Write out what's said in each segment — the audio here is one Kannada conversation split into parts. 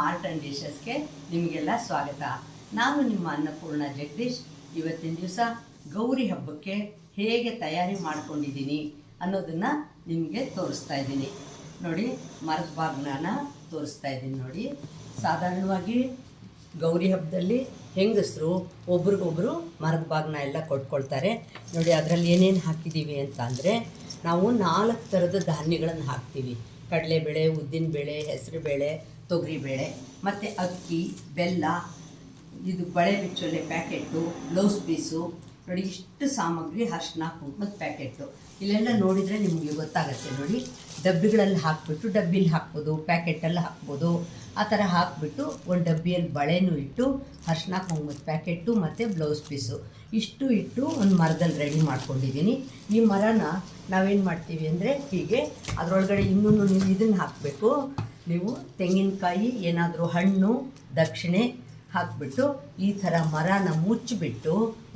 ಆರ್ಟ್ ಆ್ಯಂಡ್ ಡಿಶಸ್ಗೆ ನಿಮಗೆಲ್ಲ ಸ್ವಾಗತ. ನಾನು ನಿಮ್ಮ ಅನ್ನಪೂರ್ಣ ಜಗದೀಶ್. ಇವತ್ತಿನ ದಿವಸ ಗೌರಿ ಹಬ್ಬಕ್ಕೆ ಹೇಗೆ ತಯಾರಿ ಮಾಡ್ಕೊಂಡಿದ್ದೀನಿ ಅನ್ನೋದನ್ನು ನಿಮಗೆ ತೋರಿಸ್ತಾ ಇದ್ದೀನಿ. ನೋಡಿ ಮರದ ಬಾಗ್ನಾನ ತೋರಿಸ್ತಾ ಇದ್ದೀನಿ ನೋಡಿ. ಸಾಧಾರಣವಾಗಿ ಗೌರಿ ಹಬ್ಬದಲ್ಲಿ ಹೆಂಗಸರು ಒಬ್ರಿಗೊಬ್ರು ಮರದ ಬಾಗ್ನ ಎಲ್ಲ ಕೊಟ್ಕೊಳ್ತಾರೆ. ನೋಡಿ, ಅದರಲ್ಲಿ ಏನೇನು ಹಾಕಿದ್ದೀವಿ ಅಂತ ಅಂದರೆ ನಾವು ನಾಲ್ಕು ಥರದ ಧಾನ್ಯಗಳನ್ನು ಹಾಕ್ತೀವಿ. ಕಡಲೆಬೇಳೆ ಬೇಳೆ ತೊಗರಿ ತೊಗರಿಬೇಳೆ ಮತ್ತು ಅಕ್ಕಿ ಬೆಲ್ಲ ಇದು ಬಳೆ ಬಿಚ್ಚೊಲೆ ಪ್ಯಾಕೆಟು ಬ್ಲೌಸ್ ಪೀಸು ನೋಡಿ, ಇಷ್ಟು ಸಾಮಗ್ರಿ ಅರ್ಶಿನ ಕುಂಕುಮದ ಪ್ಯಾಕೆಟು. ಇಲ್ಲೆಲ್ಲ ನೋಡಿದರೆ ನಿಮಗೆ ಗೊತ್ತಾಗುತ್ತೆ ನೋಡಿ. ಡಬ್ಬಿಗಳಲ್ಲಿ ಹಾಕ್ಬಿಟ್ಟು ಡಬ್ಬಿಲಿ ಹಾಕ್ಬೋದು, ಪ್ಯಾಕೆಟಲ್ಲಿ ಹಾಕ್ಬೋದು. ಆ ಥರ ಹಾಕ್ಬಿಟ್ಟು ಒಂದು ಡಬ್ಬಿಯಲ್ಲಿ ಬಳೆನೂ ಇಟ್ಟು ಅರ್ಶಿನ ಕುಂಕುಮದ ಪ್ಯಾಕೆಟ್ಟು ಮತ್ತು ಬ್ಲೌಸ್ ಪೀಸು. ಇಷ್ಟು ಇಟ್ಟು ಒಂದು ಮರದಲ್ಲಿ ರೆಡಿ ಮಾಡ್ಕೊಂಡಿದ್ದೀನಿ. ಈ ಮರನ ನಾವೇನು ಮಾಡ್ತೀವಿ ಅಂದರೆ ಹೀಗೆ ಅದರೊಳಗಡೆ ಇನ್ನೂ ಇದನ್ನು ಹಾಕಬೇಕು. ನೀವು ತೆಂಗಿನಕಾಯಿ, ಏನಾದರೂ ಹಣ್ಣು, ದಕ್ಷಿಣೆ ಹಾಕ್ಬಿಟ್ಟು ಈ ಥರ ಮರನ ಮುಚ್ಚಿಬಿಟ್ಟು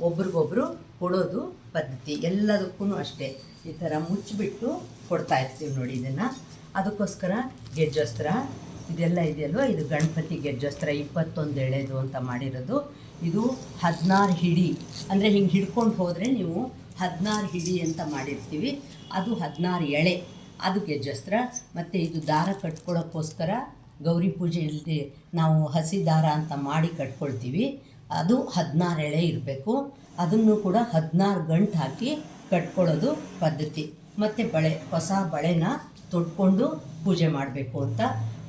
ಒಬ್ರಿಗೊಬ್ರು ಕೊಡೋದು ಪದ್ಧತಿ ಎಲ್ಲದಕ್ಕೂ ಅಷ್ಟೇ. ಈ ಥರ ಮುಚ್ಚಿಬಿಟ್ಟು ಕೊಡ್ತಾ ಇರ್ತೀವಿ ನೋಡಿ ಇದನ್ನು. ಅದಕ್ಕೋಸ್ಕರ ಗೆಜ್ಜಸ್ತ್ರ, ಇದೆಲ್ಲ ಇದೆಯಲ್ವ? ಇದು ಗಣಪತಿ ಗೆಜ್ಜಸ್ತ್ರ, ಇಪ್ಪತ್ತೊಂದು ಎಳೆದು ಅಂತ ಮಾಡಿರೋದು. ಇದು ಹದಿನಾರು ಹಿಡಿ, ಅಂದರೆ ಹಿಂಗೆ ಹಿಡ್ಕೊಂಡು ಹೋದರೆ ನೀವು ಹದಿನಾರು ಹಿಡಿ ಅಂತ ಮಾಡಿರ್ತೀವಿ. ಅದು ಹದಿನಾರು ಎಳೆ, ಅದು ಗೆಜ್ಜಸ್ತ್ರ. ಮತ್ತು ಇದು ದಾರ ಕಟ್ಕೊಳ್ಳೋಕ್ಕೋಸ್ಕರ ಗೌರಿ ಪೂಜೆ ಪೂಜೆಯಲ್ಲಿ ನಾವು ಹಸಿ ದಾರ ಅಂತ ಮಾಡಿ ಕಟ್ಕೊಳ್ತೀವಿ. ಅದು ಹದಿನಾರು ಎಳೆ ಇರಬೇಕು. ಅದನ್ನು ಕೂಡ ಹದಿನಾರು ಗಂಟು ಹಾಕಿ ಕಟ್ಕೊಳ್ಳೋದು ಪದ್ಧತಿ. ಮತ್ತು ಬಳೆ, ಹೊಸ ಬಳೆನ ತೊಟ್ಕೊಂಡು ಪೂಜೆ ಮಾಡಬೇಕು ಅಂತ.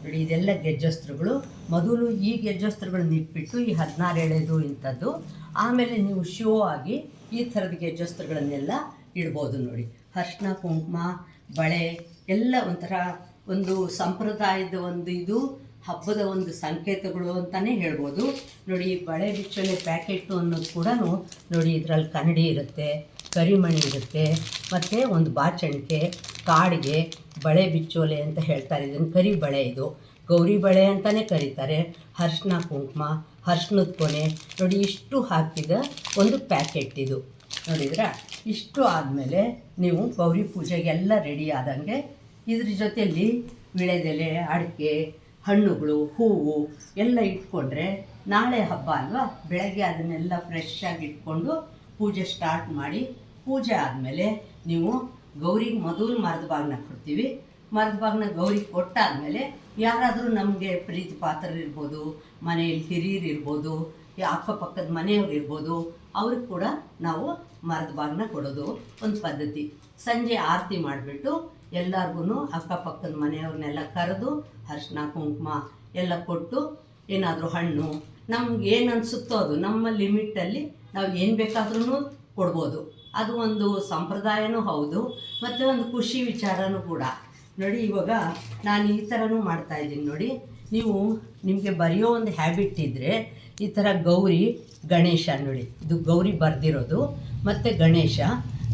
ನೋಡಿ, ಇದೆಲ್ಲ ಗೆಜ್ಜಸ್ತ್ರಗಳು. ಮೊದಲು ಈ ಗೆಜ್ಜಸ್ತ್ರಗಳನ್ನ ಇಟ್ಬಿಟ್ಟು ಈ ಹದಿನಾರು ಎಳೆದು ಇಂಥದ್ದು. ಆಮೇಲೆ ನೀವು ಶೋ ಆಗಿ ಈ ಥರದ ಗೆಜ್ಜಸ್ತ್ರಗಳನ್ನೆಲ್ಲ ಇಡ್ಬೋದು ನೋಡಿ. ಅರ್ಶಿನ, ಕುಂಕುಮ, ಬಳೆ ಎಲ್ಲ ಒಂಥರ ಒಂದು ಸಂಪ್ರದಾಯದ ಒಂದು ಇದು, ಹಬ್ಬದ ಒಂದು ಸಂಕೇತಗಳು ಅಂತಲೇ ಹೇಳ್ಬೋದು. ನೋಡಿ ಬಳೆ ಬಿಚ್ಚಲೆ ಪ್ಯಾಕೆಟ್ ಅನ್ನೋದು ಕೂಡ ನೋಡಿ, ಇದರಲ್ಲಿ ಕನ್ನಡಿ ಇರುತ್ತೆ, ಕರಿಮಣಿ ಇರುತ್ತೆ, ಮತ್ತು ಒಂದು ಬಾಚಣಿಕೆ, ಕಾಡಿಗೆ ಬಳೆ ಬಿಚ್ಚೋಲೆ ಅಂತ ಹೇಳ್ತಾರೆ. ಇದನ್ನು ಕರಿ ಬಳೆ ಇದು. ಗೌರಿ ಬಳೆ ಅಂತಲೇ ಕರೀತಾರೆ. ಅರ್ಶಿನ ಕುಂಕುಮ, ಅರ್ಶಿನದ ಕೊನೆ. ನೋಡಿ, ಇಷ್ಟು ಹಾಕಿದ ಒಂದು ಪ್ಯಾಕೆಟ್ ಇದು. ನೋಡಿದ್ರ? ಇಷ್ಟು ಆದಮೇಲೆ ನೀವು ಗೌರಿ ಪೂಜೆಗೆಲ್ಲ ರೆಡಿ ಆದಂಗೆ ಇದ್ರ ಜೊತೆಯಲ್ಲಿ ವಿಳೆದೆಲೆ ಅಡಿಕೆ, ಹಣ್ಣುಗಳು, ಹೂವು ಎಲ್ಲ ಇಟ್ಕೊಂಡ್ರೆ ನಾಳೆ ಹಬ್ಬ ಅಲ್ವಾ? ಬೆಳಗ್ಗೆ ಅದನ್ನೆಲ್ಲ ಫ್ರೆಶ್ ಆಗಿ ಇಟ್ಕೊಂಡು ಪೂಜೆ ಸ್ಟಾರ್ಟ್ ಮಾಡಿ, ಪೂಜೆ ಆದಮೇಲೆ ನೀವು ಗೌರಿಗೆ ಮೊದಲು ಮರದ ಬಾಗ್ನ ಕೊಡ್ತೀವಿ. ಮರದ ಬಾಗ್ನ ಗೌರಿಗೆ ಕೊಟ್ಟಾದಮೇಲೆ ಯಾರಾದರೂ ನಮಗೆ ಪ್ರೀತಿ ಪಾತ್ರರಿರ್ಬೋದು ಮನೆಯಲ್ಲಿ ಹಿರಿಯರು ಇರ್ಬೋದು ಅಕ್ಕಪಕ್ಕದ ಮನೆಯವ್ರು ಇರ್ಬೋದು, ಅವ್ರಿಗೆ ಕೂಡ ನಾವು ಮರದ ಬಾಗ್ನ ಕೊಡೋದು ಒಂದು ಪದ್ಧತಿ. ಸಂಜೆ ಆರತಿ ಮಾಡಿಬಿಟ್ಟು ಎಲ್ಲರಿಗೂ ಅಕ್ಕಪಕ್ಕದ ಮನೆಯವ್ರನ್ನೆಲ್ಲ ಕರೆದು ಅರಿಶಿನ ಕುಂಕುಮ ಎಲ್ಲ ಕೊಟ್ಟು ಏನಾದರೂ ಹಣ್ಣು, ನಮ್ಗೆ ಏನು ಅನಿಸುತ್ತೋ ಅದು ನಮ್ಮ ಲಿಮಿಟಲ್ಲಿ ನಾವು ಏನು ಬೇಕಾದ್ರೂ ಕೊಡ್ಬೋದು. ಅದು ಒಂದು ಸಂಪ್ರದಾಯನೂ ಹೌದು, ಮತ್ತು ಒಂದು ಖುಷಿ ವಿಚಾರನೂ ಕೂಡ. ನೋಡಿ, ಇವಾಗ ನಾನು ಈ ಥರನೂ ಮಾಡ್ತಾಯಿದ್ದೀನಿ ನೋಡಿ. ನೀವು ನಿಮಗೆ ಬರೆಯೋ ಒಂದು ಹ್ಯಾಬಿಟ್ ಇದ್ದರೆ ಈ ಥರ ಗೌರಿ, ಗಣೇಶ ನೋಡಿ. ಇದು ಗೌರಿ ಬರೆದಿರೋದು, ಮತ್ತು ಗಣೇಶ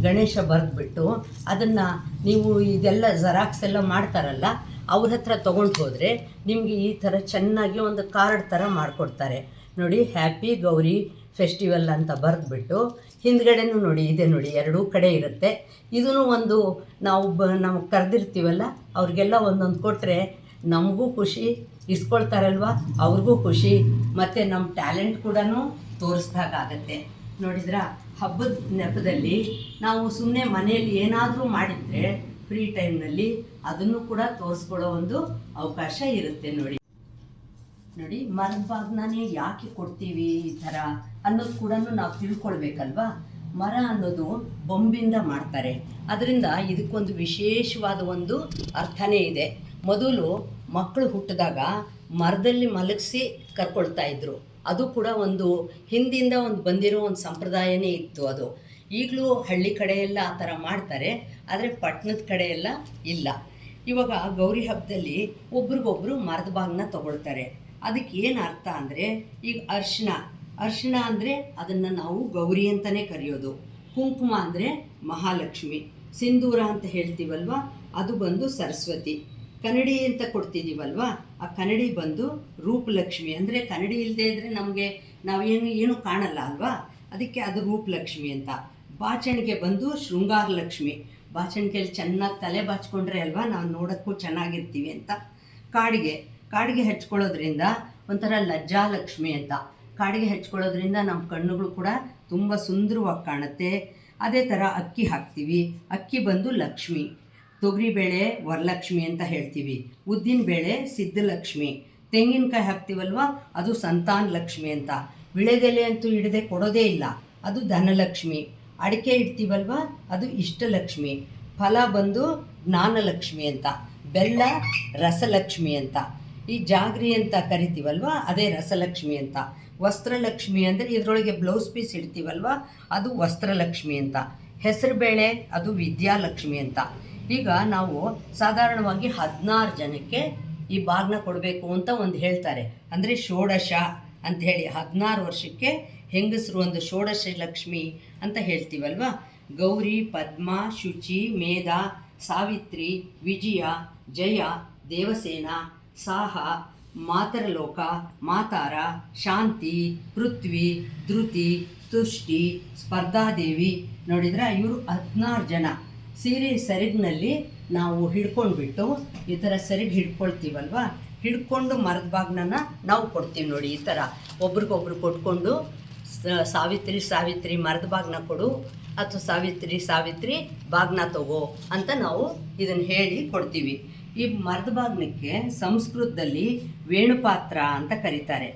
ಗಣೇಶ ಬರೆದ್ಬಿಟ್ಟು ಅದನ್ನು ನೀವು ಇದೆಲ್ಲ ಜೆರಾಕ್ಸ್ ಎಲ್ಲ ಮಾಡ್ತಾರಲ್ಲ, ಅವ್ರ ಹತ್ರ ತೊಗೊಂಡು ಹೋದರೆ ನಿಮಗೆ ಈ ಥರ ಚೆನ್ನಾಗಿ ಒಂದು ಕಾರ್ಡ್ ಥರ ಮಾಡಿಕೊಡ್ತಾರೆ. ನೋಡಿ ಹ್ಯಾಪಿ ಗೌರಿ ಫೆಸ್ಟಿವಲ್ ಅಂತ ಬರೆದ್ಬಿಟ್ಟು ಹಿಂದ್ಗಡೆನೂ ನೋಡಿ, ಇದೆ ನೋಡಿ, ಎರಡೂ ಕಡೆ ಇರುತ್ತೆ. ಇದೂ ಒಂದು ನಾವು ಬ, ನಾವು ಕರೆದಿರ್ತೀವಲ್ಲ, ಅವ್ರಿಗೆಲ್ಲ ಒಂದೊಂದು ಕೊಟ್ಟರೆ ನಮಗೂ ಖುಷಿ, ಇಸ್ಕೊಳ್ತಾರಲ್ವ? ಅವ್ರಿಗೂ ಖುಷಿ, ಮತ್ತು ನಮ್ಮ ಟ್ಯಾಲೆಂಟ್ ಕೂಡ ತೋರಿಸ್ದಾಗತ್ತೆ ನೋಡಿದ್ರ? ಹಬ್ಬದ ನೆಪದಲ್ಲಿ ನಾವು ಸುಮ್ಮನೆ ಮನೆಯಲ್ಲಿ ಏನಾದರೂ ಮಾಡಿದರೆ ಫ್ರೀ ಟೈಮ್ನಲ್ಲಿ ಅದನ್ನು ಕೂಡ ತೋರಿಸ್ಕೊಳ್ಳೋ ಒಂದು ಅವಕಾಶ ಇರುತ್ತೆ ನೋಡಿ. ನೋಡಿ ಮರದ ಬಾಗ್ನೇ ಯಾಕೆ ಕೊಡ್ತೀವಿ ಈ ಥರ ಅನ್ನೋದು ಕೂಡ ನಾವು ತಿಳ್ಕೊಳ್ಬೇಕಲ್ವಾ? ಮರ ಅನ್ನೋದು ಬೊಂಬಿಂದ ಮಾಡ್ತಾರೆ. ಅದರಿಂದ ಇದಕ್ಕೊಂದು ವಿಶೇಷವಾದ ಒಂದು ಅರ್ಥನೇ ಇದೆ. ಮೊದಲು ಮಕ್ಕಳು ಹುಟ್ಟಿದಾಗ ಮರದಲ್ಲಿ ಮಲಗಿಸಿ ಕರ್ಕೊಳ್ತಾ ಇದ್ರು. ಅದು ಕೂಡ ಒಂದು ಹಿಂದಿಂದ ಒಂದು ಬಂದಿರೋ ಒಂದು ಸಂಪ್ರದಾಯನೇ ಇತ್ತು ಅದು. ಈಗಲೂ ಹಳ್ಳಿ ಕಡೆ ಎಲ್ಲ ಆ ಥರ ಮಾಡ್ತಾರೆ, ಆದರೆ ಪಟ್ಟಣದ ಕಡೆ ಎಲ್ಲ ಇಲ್ಲ. ಇವಾಗ ಗೌರಿ ಹಬ್ಬದಲ್ಲಿ ಒಬ್ರಿಗೊಬ್ರು ಮರದ ಬಾಗ್ನ ತಗೊಳ್ತಾರೆ. ಅದಕ್ಕೆ ಏನು ಅರ್ಥ ಅಂದರೆ, ಈಗ ಅರ್ಶಿನ ಅರ್ಶಿನ ಅಂದರೆ ಅದನ್ನು ನಾವು ಗೌರಿ ಅಂತಲೇ ಕರೆಯೋದು. ಕುಂಕುಮ ಅಂದರೆ ಮಹಾಲಕ್ಷ್ಮಿ. ಸಿಂಧೂರ ಅಂತ ಹೇಳ್ತೀವಲ್ವ, ಅದು ಬಂದು ಸರಸ್ವತಿ. ಕನ್ನಡಿ ಅಂತ ಕೊಡ್ತಿದ್ದೀವಲ್ವಾ ಆ ಕನ್ನಡಿ ಬಂದು ರೂಪಲಕ್ಷ್ಮಿ. ಅಂದರೆ ಕನ್ನಡಿ ಇಲ್ಲದೆ ಇದ್ದರೆ ನಮಗೆ ನಾವೇನು ಏನು ಕಾಣಲ್ಲ ಅಲ್ವಾ? ಅದಕ್ಕೆ ಅದು ರೂಪಲಕ್ಷ್ಮಿ ಅಂತ. ಬಾಚಣಿಗೆ ಬಂದು ಶೃಂಗಾರ ಲಕ್ಷ್ಮಿ ಬಾಚಣಿಗೆಯಲ್ಲಿ ಚೆನ್ನಾಗಿ ತಲೆ ಬಾಚ್ಕೊಂಡ್ರೆ ಅಲ್ವಾ? ನಾವು ನೋಡೋಕ್ಕೂ ಚೆನ್ನಾಗಿರ್ತೀವಿ ಅಂತ. ಕಾಡಿಗೆ. ಕಾಡಿಗೆ ಹಚ್ಕೊಳ್ಳೋದ್ರಿಂದ ಒಂಥರ ಲಜ್ಜಾಲಕ್ಷ್ಮಿ ಅಂತ. ಕಾಡಿಗೆ ಹಚ್ಕೊಳ್ಳೋದ್ರಿಂದ ನಮ್ಮ ಕಣ್ಣುಗಳು ಕೂಡ ತುಂಬ ಸುಂದರವಾಗಿ ಕಾಣುತ್ತೆ. ಅದೇ ಥರ ಅಕ್ಕಿ ಹಾಕ್ತೀವಿ. ಅಕ್ಕಿ ಬಂದು ಲಕ್ಷ್ಮಿ. ತೊಗರಿಬೇಳೆ ವರಲಕ್ಷ್ಮಿ ಅಂತ ಹೇಳ್ತೀವಿ. ಉದ್ದಿನ ಬೇಳೆ ಸಿದ್ಧಲಕ್ಷ್ಮಿ ತೆಂಗಿನಕಾಯಿ ಹಾಕ್ತೀವಲ್ವ? ಅದು ಸಂತಾನ ಲಕ್ಷ್ಮಿ ಅಂತ. ವಿಳೆದೆಲೆ ಅಂತೂ ಹಿಡದೆ ಕೊಡೋದೇ ಇಲ್ಲ. ಅದು ಧನಲಕ್ಷ್ಮಿ. ಅಡಿಕೆ ಇಡ್ತೀವಲ್ವ? ಅದು ಇಷ್ಟಲಕ್ಷ್ಮಿ. ಫಲ ಬಂದು ಜ್ಞಾನಲಕ್ಷ್ಮಿ ಅಂತ. ಬೆಲ್ಲ ರಸಲಕ್ಷ್ಮಿ ಅಂತ. ಈ ಜಾಗ್ರಿ ಅಂತ ಕರಿತೀವಲ್ವ? ಅದೇ ರಸಲಕ್ಷ್ಮಿ ಅಂತ. ವಸ್ತ್ರಲಕ್ಷ್ಮಿ ಅಂದರೆ ಇದರೊಳಗೆ ಬ್ಲೌಸ್ ಪೀಸ್ ಇಡ್ತೀವಲ್ವ? ಅದು ವಸ್ತ್ರಲಕ್ಷ್ಮಿ ಅಂತ. ಹೆಸರು ಬೇಳೆ, ಅದು ವಿದ್ಯಾಲಕ್ಷ್ಮಿ ಅಂತ. ಈಗ ನಾವು ಸಾಧಾರಣವಾಗಿ ಹದಿನಾರು ಜನಕ್ಕೆ ಈ ಬಾಗ್ನ ಕೊಡಬೇಕು ಅಂತ ಒಂದು ಹೇಳ್ತಾರೆ. ಅಂದರೆ ಷೋಡಶ ಅಂತ ಹೇಳಿ ಹದಿನಾರು ವರ್ಷಕ್ಕೆ ಹೆಂಗಸರು ಒಂದು ಷೋಡಶ ಲಕ್ಷ್ಮಿ ಅಂತ ಹೇಳ್ತೀವಲ್ವಾ? ಗೌರಿ, ಪದ್ಮ, ಶುಚಿ, ಮೇಧ, ಸಾವಿತ್ರಿ, ವಿಜಯ, ಜಯ, ದೇವಸೇನ, ಸಾಹ, ಮಾತರಲೋಕ, ಮಾತಾರ, ಶಾಂತಿ, ಪೃಥ್ವಿ, ಧೃತಿ, ತುಷ್ಟಿ, ಸ್ಪರ್ಧಾದೇವಿ ನೋಡಿದ್ರೆ ಇವರು ಹದಿನಾರು ಜನ. ಸೀರೆ ಸರಿಗ್ನಲ್ಲಿ ನಾವು ಹಿಡ್ಕೊಂಡ್ಬಿಟ್ಟು ಈ ಥರ ಸರಿಗ್ ಹಿಡ್ಕೊಳ್ತೀವಲ್ವ? ಹಿಡ್ಕೊಂಡು ಮರದ ಬಾಗ್ನ ನಾವು ಕೊಡ್ತೀವಿ ನೋಡಿ ಈ ಥರ. ಒಬ್ರಿಗೊಬ್ರು ಕೊಟ್ಕೊಂಡು ಸಾವಿತ್ರಿ ಸಾವಿತ್ರಿ ಮರದ ಬಾಗ್ನ ಕೊಡು ಅಥವಾ ಸಾವಿತ್ರಿ ಸಾವಿತ್ರಿ ಬಾಗ್ನ ತಗೋ ಅಂತ ನಾವು ಇದನ್ನು ಹೇಳಿ ಕೊಡ್ತೀವಿ. ಈ ಮರದ ಬಾಗ್ನಕ್ಕೆ ಸಂಸ್ಕೃತದಲ್ಲಿ ವೇಣುಪಾತ್ರ ಅಂತ ಕರೀತಾರೆ.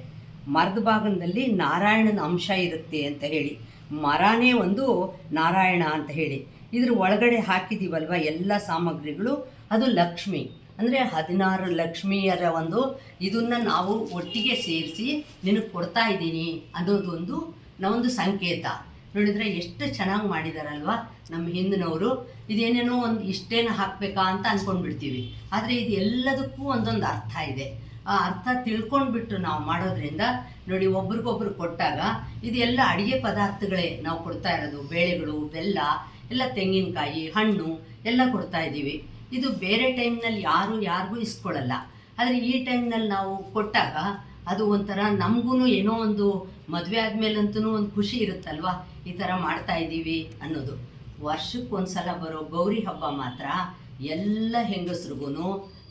ಮರದ ಭಾಗದಲ್ಲಿ ನಾರಾಯಣನ ಅಂಶ ಇರುತ್ತೆ ಅಂತ ಹೇಳಿ. ಮರನೇ ಒಂದು ನಾರಾಯಣ ಅಂತ ಹೇಳಿ. ಇದ್ರ ಒಳಗಡೆ ಹಾಕಿದ್ದೀವಲ್ವ ಎಲ್ಲ ಸಾಮಗ್ರಿಗಳು? ಅದು ಲಕ್ಷ್ಮಿ. ಅಂದರೆ ಹದಿನಾರು ಲಕ್ಷ್ಮಿಯರ ಒಂದು ಇದನ್ನು ನಾವು ಒಟ್ಟಿಗೆ ಸೇರಿಸಿ ನಿನಗೆ ಕೊಡ್ತಾ ಇದ್ದೀನಿ ಅನ್ನೋದೊಂದು ನಾವೊಂದು ಸಂಕೇತ. ನೋಡಿದರೆ ಎಷ್ಟು ಚೆನ್ನಾಗಿ ಮಾಡಿದಾರಲ್ವ ನಮ್ಮ ಹಿಂದಿನವರು. ಇದೇನೇನೋ ಒಂದು ಇಷ್ಟೇನ ಹಾಕಬೇಕಾ ಅಂತ ಅಂದ್ಕೊಂಡ್ಬಿಡ್ತೀವಿ ಆದರೆ ಇದು ಎಲ್ಲದಕ್ಕೂ ಒಂದೊಂದು ಅರ್ಥ ಇದೆ. ಆ ಅರ್ಥ ತಿಳ್ಕೊಂಡ್ಬಿಟ್ಟು ನಾವು ಮಾಡೋದ್ರಿಂದ ನೋಡಿ ಒಬ್ರಿಗೊಬ್ರು ಕೊಟ್ಟಾಗ ಇದೆಲ್ಲ ಅಡುಗೆ ಪದಾರ್ಥಗಳೇ ನಾವು ಕೊಡ್ತಾ ಇರೋದು. ಬೇಳೆಗಳು, ಬೆಲ್ಲ, ಎಲ್ಲ ತೆಂಗಿನಕಾಯಿ, ಹಣ್ಣು ಎಲ್ಲ ಕೊಡ್ತಾ ಇದ್ದೀವಿ. ಇದು ಬೇರೆ ಟೈಮ್ನಲ್ಲಿ ಯಾರು ಯಾರಿಗೂ ಇಸ್ಕೊಳ್ಳಲ್ಲ. ಆದರೆ ಈ ಟೈಮ್ನಲ್ಲಿ ನಾವು ಕೊಟ್ಟಾಗ ಅದು ಒಂಥರ ನಮಗೂ ಏನೋ ಒಂದು ಮದುವೆ ಆದಮೇಲಂತೂ ಒಂದು ಖುಷಿ ಇರುತ್ತಲ್ವ? ಈ ಥರ ಮಾಡ್ತಾ ಇದ್ದೀವಿ ಅನ್ನೋದು. ವರ್ಷಕ್ಕೊಂದ್ಸಲ ಬರೋ ಗೌರಿ ಹಬ್ಬ ಮಾತ್ರ ಎಲ್ಲ ಹೆಂಗಸ್ರಿಗೂ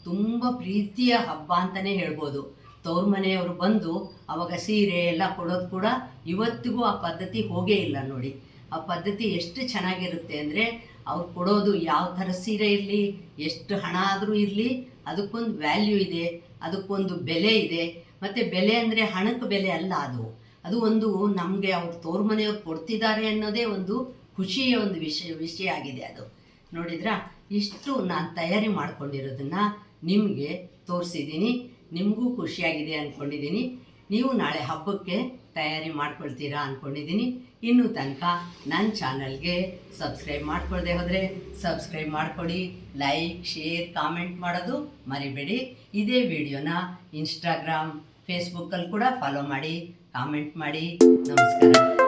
ತುಂಬ ಪ್ರೀತಿಯ ಹಬ್ಬ ಅಂತಲೇ ಹೇಳ್ಬೋದು. ತವ್ರ ಮನೆಯವರು ಬಂದು ಅವಾಗ ಸೀರೆ ಎಲ್ಲ ಕೊಡೋದು ಕೂಡ ಇವತ್ತಿಗೂ ಆ ಪದ್ಧತಿ ಹೋಗೇ ಇಲ್ಲ ನೋಡಿ. ಆ ಪದ್ಧತಿ ಎಷ್ಟು ಚೆನ್ನಾಗಿರುತ್ತೆ ಅಂದರೆ ಅವ್ರು ಕೊಡೋದು ಯಾವ ಥರ ಸೀರೆ ಇರಲಿ, ಎಷ್ಟು ಹಣ ಆದರೂ ಇರಲಿ, ಅದಕ್ಕೊಂದು ವ್ಯಾಲ್ಯೂ ಇದೆ, ಅದಕ್ಕೊಂದು ಬೆಲೆ ಇದೆ. ಮತ್ತು ಬೆಲೆ ಅಂದರೆ ಹಣಕ್ಕೆ ಬೆಲೆ ಅಲ್ಲ ಅದು. ಅದು ಒಂದು ನಮಗೆ ಅವ್ರು ತೋರ್ ಮನೆಯವ್ರು ಕೊಡ್ತಿದ್ದಾರೆ ಅನ್ನೋದೇ ಒಂದು ಖುಷಿಯ ಒಂದು ವಿಷಯ ವಿಷಯ ಆಗಿದೆ ಅದು. ನೋಡಿದ್ರಾ? ಇಷ್ಟು ನಾನು ತಯಾರಿ ಮಾಡ್ಕೊಂಡಿರೋದನ್ನು ನಿಮಗೆ ತೋರಿಸಿದ್ದೀನಿ ನಿಮಗೂ ಖುಷಿಯಾಗಿದೆ ಅಂದ್ಕೊಂಡಿದ್ದೀನಿ ನೀವು ನಾಳೆ ಹಬ್ಬಕ್ಕೆ ತಯಾರಿ ಮಾಡ್ಕೊಳ್ತೀರಾ ಅಂದ್ಕೊಂಡಿದ್ದೀನಿ ಇನ್ನೂ ತನಕ ನನ್ನ ಚಾನಲ್ಗೆ ಸಬ್ಸ್ಕ್ರೈಬ್ ಮಾಡ್ಕೊಳ್ದೆ ಹೋದರೆ ಸಬ್ಸ್ಕ್ರೈಬ್ ಮಾಡಿಕೊಡಿ, ಲೈಕ್, ಶೇರ್, ಕಾಮೆಂಟ್ ಮಾಡೋದು ಮರಿಬೇಡಿ. ಇದೇ ವಿಡಿಯೋನ ಇನ್ಸ್ಟಾಗ್ರಾಮ್, ಫೇಸ್ಬುಕ್ಕಲ್ಲಿ ಕೂಡ ಫಾಲೋ ಮಾಡಿ, ಕಾಮೆಂಟ್ ಮಾಡಿ. ನಮಸ್ಕಾರ.